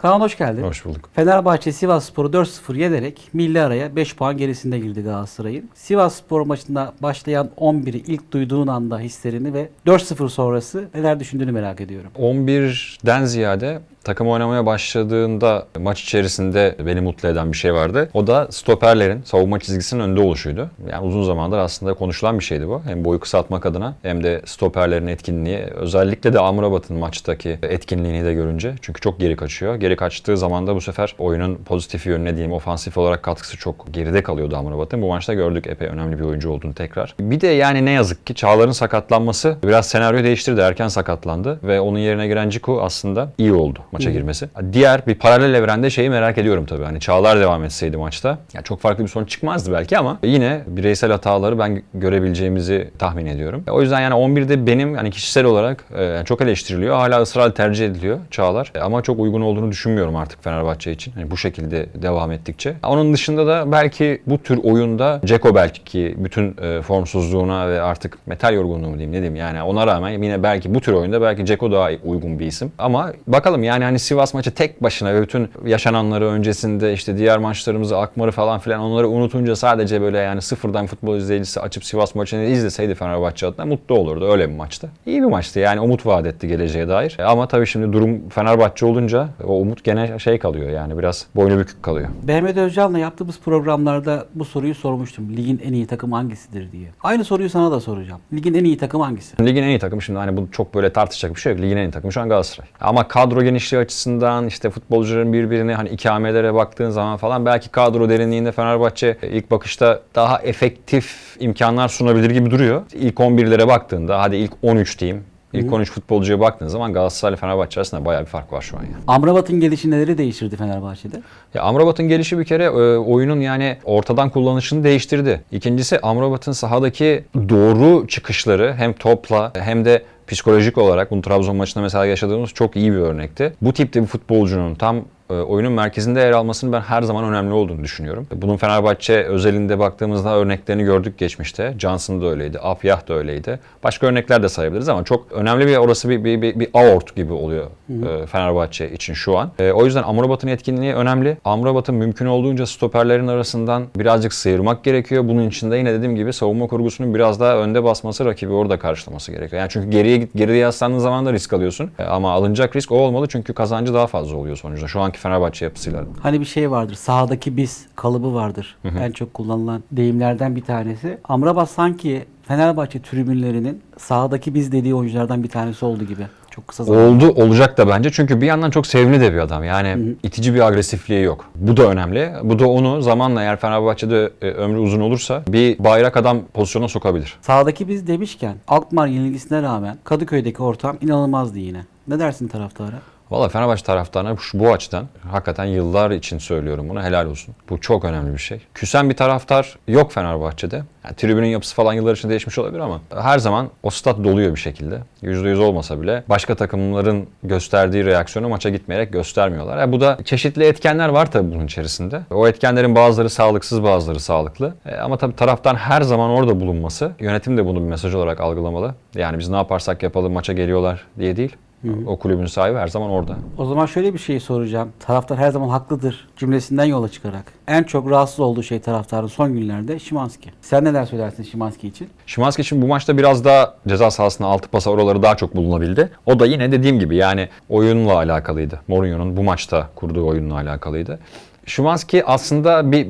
Kaan hoş geldin. Hoş bulduk. Fenerbahçe Sivasspor'u 4-0 yenerek milli araya 5 puan gerisinde girdi Galatasaray'ın. Sivasspor maçında başlayan 11'i ilk duyduğun anda hislerini ve 4-0 sonrası neler düşündüğünü merak ediyorum. 11'den ziyade takım oynamaya başladığında maç içerisinde beni mutlu eden bir şey vardı. O da stoperlerin savunma çizgisinin önde oluşuydu. Yani uzun zamandır aslında konuşulan bir şeydi bu. Hem boyu kısaltmak adına hem de stoperlerin etkinliği. Özellikle de Amrabat'ın maçtaki etkinliğini de görünce. Çünkü çok geri kaçıyor. Geri kaçtığı zaman da bu sefer oyunun pozitif yönüne diyeyim ofansif olarak katkısı çok geride kalıyordu Amrabat'ın. Bu maçta gördük epey önemli bir oyuncu olduğunu tekrar. Bir de yani ne yazık ki Çağlar'ın sakatlanması biraz senaryo değiştirdi. Erken sakatlandı ve onun yerine giren Ciku aslında iyi oldu maça. Diğer bir paralel evrende şeyi merak ediyorum tabii. Hani Çağlar devam etseydi maçta. Yani çok farklı bir sonuç çıkmazdı belki ama yine bireysel hataları ben görebileceğimizi tahmin ediyorum. O yüzden yani 11'de benim hani kişisel olarak e, çok eleştiriliyor. Hala ısrarla tercih ediliyor Çağlar. E, Ama çok uygun olduğunu düşünmüyorum artık Fenerbahçe için. Hani bu şekilde devam ettikçe. Onun dışında da belki bu tür oyunda Ceko belki bütün e, formsuzluğuna ve artık metal yorgunluğu diyeyim ne diyeyim yani ona rağmen yine belki bu tür oyunda belki Ceko daha uygun bir isim. Ama bakalım yani hani Sivas maçı tek başına ve bütün yaşananları öncesinde işte diğer maçlarımızı akmarı falan filan onları unutunca sadece böyle yani sıfırdan futbol izleyicisi açıp Sivas maçını izleseydi Fenerbahçe adına mutlu olurdu öyle bir maçtı. İyi bir maçtı yani umut vaat etti geleceğe dair. Ama tabii şimdi durum Fenerbahçe olunca o umut gene şey kalıyor yani biraz boynu bükük kalıyor. Mehmet Özcan'la yaptığımız programlarda bu soruyu sormuştum. Ligin en iyi takımı hangisidir diye. Aynı soruyu sana da soracağım. Ligin en iyi takımı hangisi? Ligin en iyi takımı şimdi hani bu çok böyle tartışacak bir şey yok. Ligin en iyi takımı şu an Galatasaray. Ama kadro genişliği açısından işte futbolcuların birbirine hani ikamelere baktığın zaman falan belki kadro derinliğinde Fenerbahçe ilk bakışta daha efektif imkanlar sunabilir gibi duruyor. İlk 11'lere baktığında hadi ilk 13 diyeyim. İlk 13 futbolcuya baktığın zaman Galatasaray ile Fenerbahçe arasında bayağı bir fark var şu an yani. Amrabat'ın gelişi neleri değiştirdi Fenerbahçe'de? Ya Amrabat'ın gelişi bir kere e, oyunun yani ortadan kullanışını değiştirdi. İkincisi Amrabat'ın sahadaki doğru çıkışları hem topla hem de psikolojik olarak bunu Trabzon maçında mesela yaşadığımız çok iyi bir örnekti. Bu tipte bir futbolcunun tam oyunun merkezinde yer almasının ben her zaman önemli olduğunu düşünüyorum. Bunun Fenerbahçe özelinde baktığımızda örneklerini gördük geçmişte. Johnson da öyleydi, Afyah da öyleydi. Başka örnekler de sayabiliriz ama çok önemli bir orası bir, bir, bir, bir aort gibi oluyor e, Fenerbahçe için şu an. E, o yüzden Amrabat'ın etkinliği önemli. Amrabat'ın mümkün olduğunca stoperlerin arasından birazcık sıyırmak gerekiyor. Bunun için de yine dediğim gibi savunma kurgusunun biraz daha önde basması, rakibi orada karşılaması gerekiyor. Yani çünkü geriye geriye yaslandığın zaman da risk alıyorsun. E, ama alınacak risk o olmalı çünkü kazancı daha fazla oluyor sonuçta. Şu anki Fenerbahçe yapısıyla. Hani bir şey vardır. Sahadaki biz kalıbı vardır. En çok kullanılan deyimlerden bir tanesi. Amrabat sanki Fenerbahçe tribünlerinin sahadaki biz dediği oyunculardan bir tanesi oldu gibi. Çok kısa zamanda. Oldu, olacak da bence. Çünkü bir yandan çok sevimli de bir adam. Yani itici bir agresifliği yok. Bu da önemli. Bu da onu zamanla eğer Fenerbahçe'de e, ömrü uzun olursa bir bayrak adam pozisyona sokabilir. Sahadaki biz demişken Alkmaar yenilgisine rağmen Kadıköy'deki ortam inanılmazdı yine. Ne dersin taraftara? Valla Fenerbahçe taraftarına bu açıdan hakikaten yıllar için söylüyorum bunu helal olsun. Bu çok önemli bir şey. Küsen bir taraftar yok Fenerbahçe'de. Yani tribünün yapısı falan yıllar içinde değişmiş olabilir ama her zaman o stat doluyor bir şekilde. %100 olmasa bile başka takımların gösterdiği reaksiyonu maça gitmeyerek göstermiyorlar. Yani bu da çeşitli etkenler var tabii bunun içerisinde. O etkenlerin bazıları sağlıksız bazıları sağlıklı. E, ama tabii taraftan her zaman orada bulunması yönetim de bunu bir mesaj olarak algılamalı. Yani biz ne yaparsak yapalım maça geliyorlar diye değil. O kulübün sahibi her zaman orada. O zaman şöyle bir şey soracağım. Taraftar her zaman haklıdır cümlesinden yola çıkarak. En çok rahatsız olduğu şey taraftarın son günlerde Şimanski. Sen neler söylersin Şimanski için? Şimanski için bu maçta biraz daha ceza sahasına altı pasa oraları daha çok bulunabildi. O da yine dediğim gibi yani oyunla alakalıydı. Mourinho'nun bu maçta kurduğu oyunla alakalıydı. Şimanski aslında bir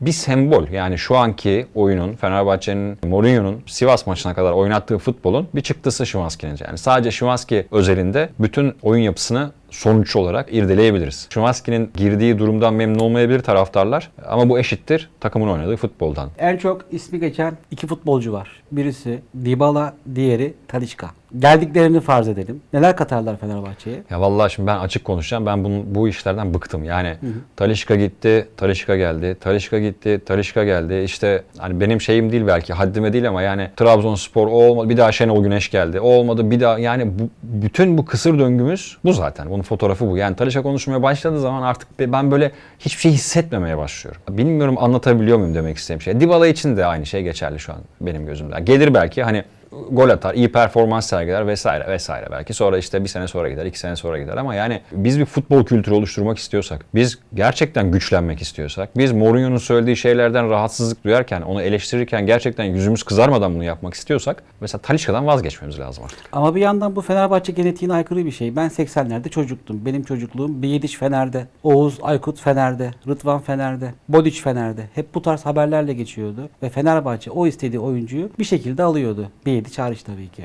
bir sembol. Yani şu anki oyunun Fenerbahçe'nin Mourinho'nun Sivas maçına kadar oynattığı futbolun bir çıktısı Şimanski'nin. Yani sadece Şimanski özelinde bütün oyun yapısını sonuç olarak irdeleyebiliriz. Şimanski'nin girdiği durumdan memnun olmayabilir taraftarlar ama bu eşittir takımın oynadığı futboldan. En çok ismi geçen iki futbolcu var. Birisi Dybala, diğeri Talisca. Geldiklerini farz edelim. Neler katarlar Fenerbahçe'ye? Ya vallahi şimdi ben açık konuşacağım. Ben bunun, bu işlerden bıktım. Yani Talişka gitti, Talişka geldi. Talişka gitti, Talişka geldi. İşte hani benim şeyim değil belki haddime değil ama yani Trabzonspor o olmadı. Bir daha Şenol Güneş geldi. O olmadı. Bir daha yani bu, bütün bu kısır döngümüz bu zaten. Bunun fotoğrafı bu. Yani Talişka konuşmaya başladığı zaman artık ben böyle hiçbir şey hissetmemeye başlıyorum. Bilmiyorum anlatabiliyor muyum demek istediğim şey. Dybala için de aynı şey geçerli şu an benim gözümde. Gelir belki hani gol atar, iyi performans sergiler vesaire vesaire. Belki sonra işte bir sene sonra gider, iki sene sonra gider ama yani biz bir futbol kültürü oluşturmak istiyorsak, biz gerçekten güçlenmek istiyorsak, biz Mourinho'nun söylediği şeylerden rahatsızlık duyarken, onu eleştirirken gerçekten yüzümüz kızarmadan bunu yapmak istiyorsak mesela Talişka'dan vazgeçmemiz lazım artık. Ama bir yandan bu Fenerbahçe genetiğine aykırı bir şey. Ben 80'lerde çocuktum. Benim çocukluğum Biyediş Fener'de, Oğuz Aykut Fener'de, Rıdvan Fener'de, Bodiç Fener'de. Hep bu tarz haberlerle geçiyordu. Ve Fenerbahçe o istediği oyuncuyu bir şekilde alıyordu. Biyediç hariç tabii ki.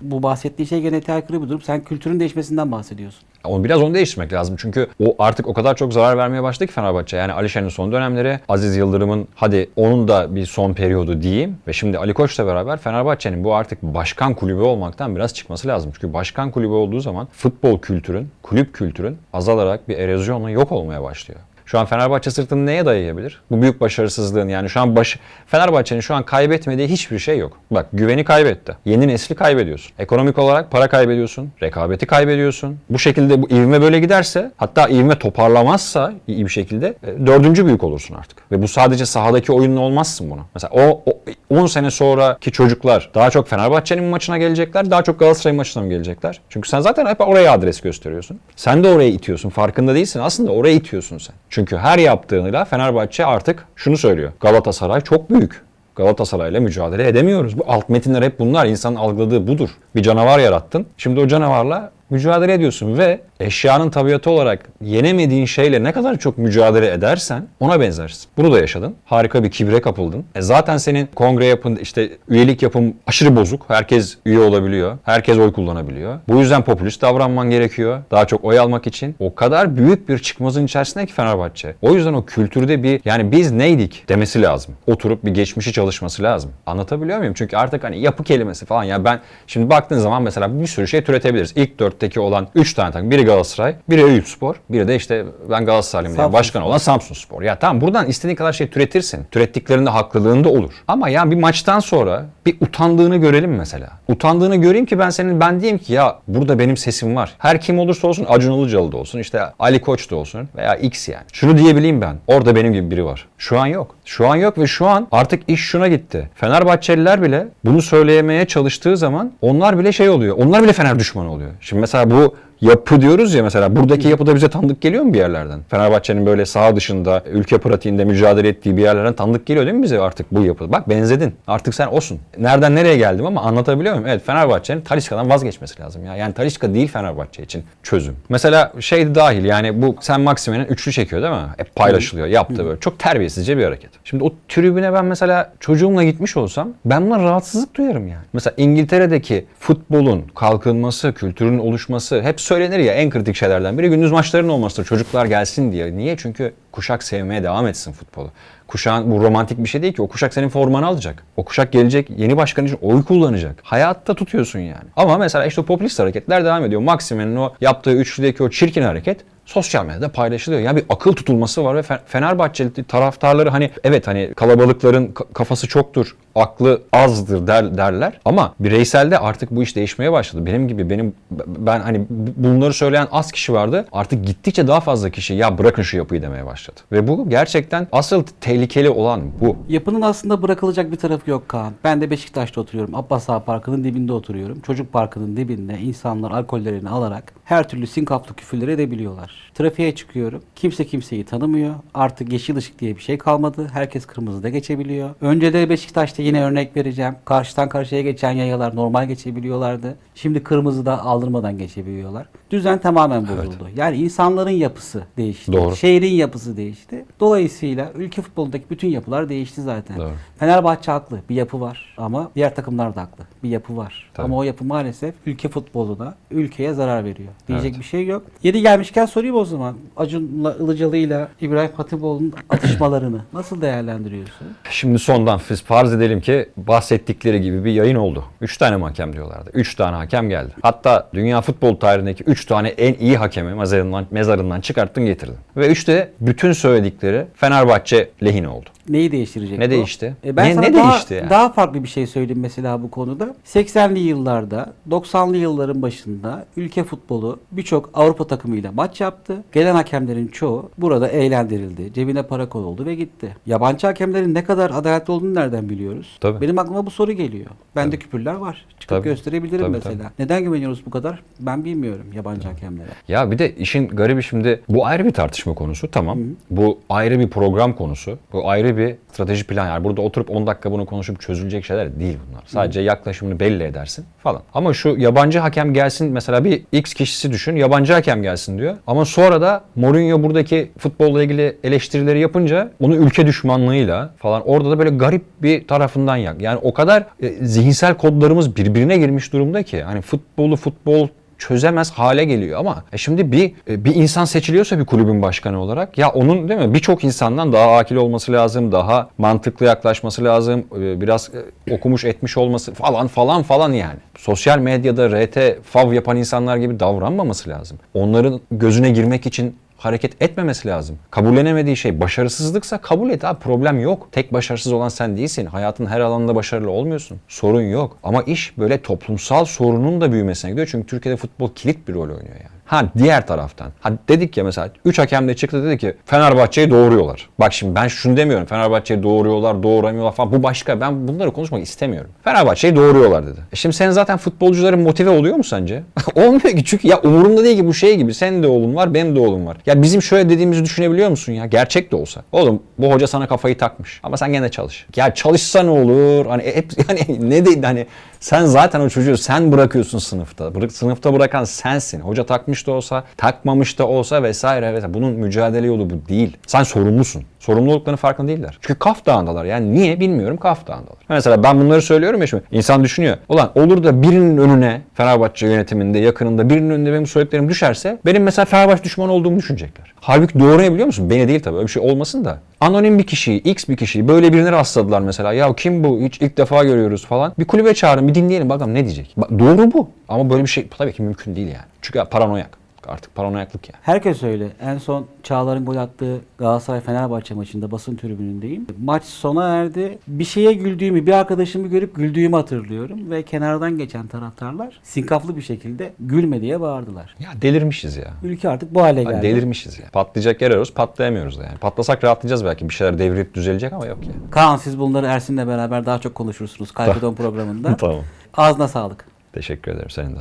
bu bahsettiği şey genetiğe aykırı bir durum. Sen kültürün değişmesinden bahsediyorsun. Onu biraz onu değiştirmek lazım. Çünkü o artık o kadar çok zarar vermeye başladı ki Fenerbahçe. Yani Alişan'ın son dönemleri, Aziz Yıldırım'ın hadi onun da bir son periyodu diyeyim ve şimdi Ali Koç'la beraber Fenerbahçe'nin bu artık başkan kulübü olmaktan biraz çıkması lazım. Çünkü başkan kulübü olduğu zaman futbol kültürün, kulüp kültürün azalarak bir erozyonla yok olmaya başlıyor. Şu an Fenerbahçe sırtını neye dayayabilir? Bu büyük başarısızlığın yani şu an baş Fenerbahçe'nin şu an kaybetmediği hiçbir şey yok. Bak güveni kaybetti. Yeni nesli kaybediyorsun. Ekonomik olarak para kaybediyorsun. Rekabeti kaybediyorsun. Bu şekilde bu ivme böyle giderse hatta ivme toparlamazsa iyi bir şekilde e, dördüncü büyük olursun artık. Ve bu sadece sahadaki oyunla olmazsın bunu. Mesela o, o 10 sene sonraki çocuklar daha çok Fenerbahçe'nin maçına gelecekler, daha çok Galatasaray maçına mı gelecekler? Çünkü sen zaten hep oraya adres gösteriyorsun. Sen de oraya itiyorsun. Farkında değilsin. Aslında oraya itiyorsun sen. Çünkü her yaptığıyla Fenerbahçe artık şunu söylüyor. Galatasaray çok büyük. Galatasaray'la mücadele edemiyoruz. Bu alt metinler hep bunlar. İnsanın algıladığı budur. Bir canavar yarattın. Şimdi o canavarla mücadele ediyorsun ve eşyanın tabiatı olarak yenemediğin şeyle ne kadar çok mücadele edersen ona benzersin. Bunu da yaşadın. Harika bir kibre kapıldın. E zaten senin kongre yapın, işte üyelik yapım aşırı bozuk. Herkes üye olabiliyor. Herkes oy kullanabiliyor. Bu yüzden popülist davranman gerekiyor. Daha çok oy almak için. O kadar büyük bir çıkmazın içerisinde ki Fenerbahçe. O yüzden o kültürde bir yani biz neydik demesi lazım. Oturup bir geçmişi çalışması lazım. Anlatabiliyor muyum? Çünkü artık hani yapı kelimesi falan ya ben şimdi baktığın zaman mesela bir sürü şey türetebiliriz. İlk dörtteki olan 3 tane takım. Biri Galatasaray, biri Eyüpspor, biri de işte ben Galatasaraylıyım diye Samsun başkan olan Samsunspor. Ya tamam buradan istediğin kadar şey türetirsin. Türettiklerinde haklılığında olur. Ama ya bir maçtan sonra bir utandığını görelim mesela. Utandığını göreyim ki ben senin ben diyeyim ki ya burada benim sesim var. Her kim olursa olsun Acun Ilıcalı da olsun işte Ali Koç da olsun veya X yani. Şunu diyebileyim ben. Orada benim gibi biri var. Şu an yok. Şu an yok ve şu an artık iş şuna gitti. Fenerbahçeliler bile bunu söyleyemeye çalıştığı zaman onlar bile şey oluyor. Onlar bile Fener düşmanı oluyor. Şimdi mesela bu yapı diyoruz ya mesela buradaki yapı da bize tanıdık geliyor mu bir yerlerden? Fenerbahçe'nin böyle saha dışında ülke pratiğinde mücadele ettiği bir yerlerden tanıdık geliyor değil mi bize artık bu yapı? Bak benzedin. Artık sen osun. Nereden nereye geldim ama anlatabiliyor muyum? Evet Fenerbahçe'nin Talisca'dan vazgeçmesi lazım ya. Yani Talisca değil Fenerbahçe için çözüm. Mesela şey de dahil yani bu sen Maxime'nin üçlü çekiyor değil mi? Hep paylaşılıyor. Yaptığı böyle. Çok terbiyesizce bir hareket. Şimdi o tribüne ben mesela çocuğumla gitmiş olsam ben buna rahatsızlık duyarım yani. Mesela İngiltere'deki futbolun kalkınması, kültürün oluşması hep söylenir ya en kritik şeylerden biri gündüz maçların olmasıdır. Çocuklar gelsin diye. Niye? Çünkü kuşak sevmeye devam etsin futbolu. Kuşağın bu romantik bir şey değil ki. O kuşak senin formanı alacak. O kuşak gelecek yeni başkan için oy kullanacak. Hayatta tutuyorsun yani. Ama mesela işte popülist hareketler devam ediyor. Maxime'nin o yaptığı üçlüdeki o çirkin hareket sosyal medyada paylaşılıyor. Yani bir akıl tutulması var ve Fe- Fenerbahçeli taraftarları hani evet hani kalabalıkların ka- kafası çoktur, aklı azdır der, derler ama bireyselde artık bu iş değişmeye başladı. Benim gibi benim ben hani bu- bunları söyleyen az kişi vardı. Artık gittikçe daha fazla kişi ya bırakın şu yapıyı demeye başladı. Ve bu gerçekten asıl tehlikeli olan bu. Yapının aslında bırakılacak bir tarafı yok Kaan. Ben de Beşiktaş'ta oturuyorum. Abbas Ağa Parkı'nın dibinde oturuyorum. Çocuk parkının dibinde insanlar alkollerini alarak her türlü sinkaflı küfürleri edebiliyorlar. Trafiğe çıkıyorum. Kimse kimseyi tanımıyor. Artık yeşil ışık diye bir şey kalmadı. Herkes kırmızıda geçebiliyor. Önce de Beşiktaş'ta yine örnek vereceğim. Karşıdan karşıya geçen yayalar normal geçebiliyorlardı. Şimdi kırmızıda aldırmadan geçebiliyorlar. Düzen tamamen bozuldu. Yani insanların yapısı değişti. Doğru. Şehrin yapısı değişti. Dolayısıyla ülke futbolundaki bütün yapılar değişti zaten. Doğru. Fenerbahçe haklı. Bir yapı var ama diğer takımlar da haklı. Bir yapı var. Tabii. Ama o yapı maalesef ülke futboluna, ülkeye zarar veriyor. Diyecek Evet. bir şey yok. Yeri gelmişken sorayım o zaman. Acun'la Ilıcalı'yla İbrahim Hatipoğlu'nun atışmalarını nasıl değerlendiriyorsun? Şimdi sondan farz edelim ki bahsettikleri gibi bir yayın oldu. 3 tane hakem diyorlardı. 3 tane hakem geldi. Hatta dünya futbol tarihindeki 3 tane en iyi hakemi mezarından, mezarından çıkarttın getirdin. Ve 3 de bütün söyledikleri Fenerbahçe lehine oldu. Neyi değiştirecek Ne bu? değişti? E ben Ne- sana ne daha, değişti yani? daha farklı bir şey söyleyeyim mesela bu konuda. 80'li yıllarda, 90'lı yılların başında ülke futbolu birçok Avrupa takımıyla maç yaptı. Gelen hakemlerin çoğu burada eğlendirildi. Cebine para konuldu ve gitti. Yabancı hakemlerin ne kadar adaletli olduğunu nereden biliyoruz? Tabii. Benim aklıma bu soru geliyor. Bende küpürler var. Çıkıp Tabii. gösterebilirim Tabii, mesela. Neden güveniyoruz bu kadar? Ben bilmiyorum yabancı hakemlere. Ya bir de işin garibi şimdi bu ayrı bir tartışma konusu tamam. Bu ayrı bir program konusu. Bu ayrı bir strateji plan. Yani burada oturup 10 dakika bunu konuşup çözülecek şeyler değil bunlar. Sadece yaklaşımını belli edersin falan. Ama şu yabancı hakem gelsin mesela bir X kişisi düşün yabancı hakem gelsin diyor. Ama sonra da Mourinho buradaki futbolla ilgili eleştirileri yapınca onu ülke düşmanlığıyla falan orada da böyle garip bir tarafından yak. Yani o kadar e, zihinsel kodlarımız birbirine girmiş durumda ki hani futbolu futbol çözemez hale geliyor ama e şimdi bir e, bir insan seçiliyorsa bir kulübün başkanı olarak ya onun değil mi birçok insandan daha akil olması lazım, daha mantıklı yaklaşması lazım, e, biraz e, okumuş etmiş olması falan falan falan yani. Sosyal medyada RT fav yapan insanlar gibi davranmaması lazım. Onların gözüne girmek için hareket etmemesi lazım. Kabullenemediği şey başarısızlıksa kabul et abi problem yok. Tek başarısız olan sen değilsin. Hayatın her alanında başarılı olmuyorsun. Sorun yok. Ama iş böyle toplumsal sorunun da büyümesine gidiyor. Çünkü Türkiye'de futbol kilit bir rol oynuyor yani. Ha diğer taraftan. Ha dedik ya mesela 3 hakem de çıktı dedi ki Fenerbahçe'yi doğuruyorlar. Bak şimdi ben şunu demiyorum. Fenerbahçe'yi doğuruyorlar, doğuramıyorlar falan. Bu başka. Ben bunları konuşmak istemiyorum. Fenerbahçe'yi doğuruyorlar dedi. E şimdi sen zaten futbolcuların motive oluyor mu sence? Olmuyor ki. Çünkü ya umurumda değil ki bu şey gibi. Senin de oğlun var, benim de oğlum var. Ya bizim şöyle dediğimizi düşünebiliyor musun ya? Gerçek de olsa. Oğlum bu hoca sana kafayı takmış. Ama sen gene de çalış. Ya çalışsa ne olur? Hani hep yani ne değil hani sen zaten o çocuğu sen bırakıyorsun sınıfta. Bırak, sınıfta bırakan sensin. Hoca takmış da olsa, takmamış da olsa vesaire vesaire. Bunun mücadele yolu bu değil. Sen sorumlusun. Sorumluluklarının farkında değiller. Çünkü Kaf Dağı'ndalar. Yani niye bilmiyorum Kaf Dağı'ndalar. Mesela ben bunları söylüyorum ya şimdi. İnsan düşünüyor. Ulan olur da birinin önüne Fenerbahçe yönetiminde yakınında birinin önünde benim söylediklerim düşerse benim mesela Fenerbahçe düşmanı olduğumu düşünecekler. Halbuki doğru ne biliyor musun? Beni değil tabii öyle bir şey olmasın da. Anonim bir kişiyi, X bir kişiyi böyle birine rastladılar mesela. Ya kim bu? Hiç ilk defa görüyoruz falan. Bir kulübe çağırın bir dinleyelim bakalım ne diyecek. Bak, doğru bu. Ama böyle bir şey tabii ki mümkün değil yani. Çünkü paranoyak. Artık paranoyaklık yani. Herkes öyle. En son Çağlar'ın gol attığı Galatasaray-Fenerbahçe maçında basın tribünündeyim. Maç sona erdi. Bir şeye güldüğümü, bir arkadaşımı görüp güldüğümü hatırlıyorum. Ve kenardan geçen taraftarlar sinkaflı bir şekilde gülme diye bağırdılar. Ya delirmişiz ya. Ülke artık bu hale Hani geldi. delirmişiz ya. Patlayacak yer arıyoruz, patlayamıyoruz da yani. Patlasak rahatlayacağız belki. Bir şeyler devrilip düzelecek ama yok ya. Kaan siz bunları Ersin'le beraber daha çok konuşursunuz. Kalpidon programında. tamam. Ağzına sağlık. Teşekkür ederim senin de.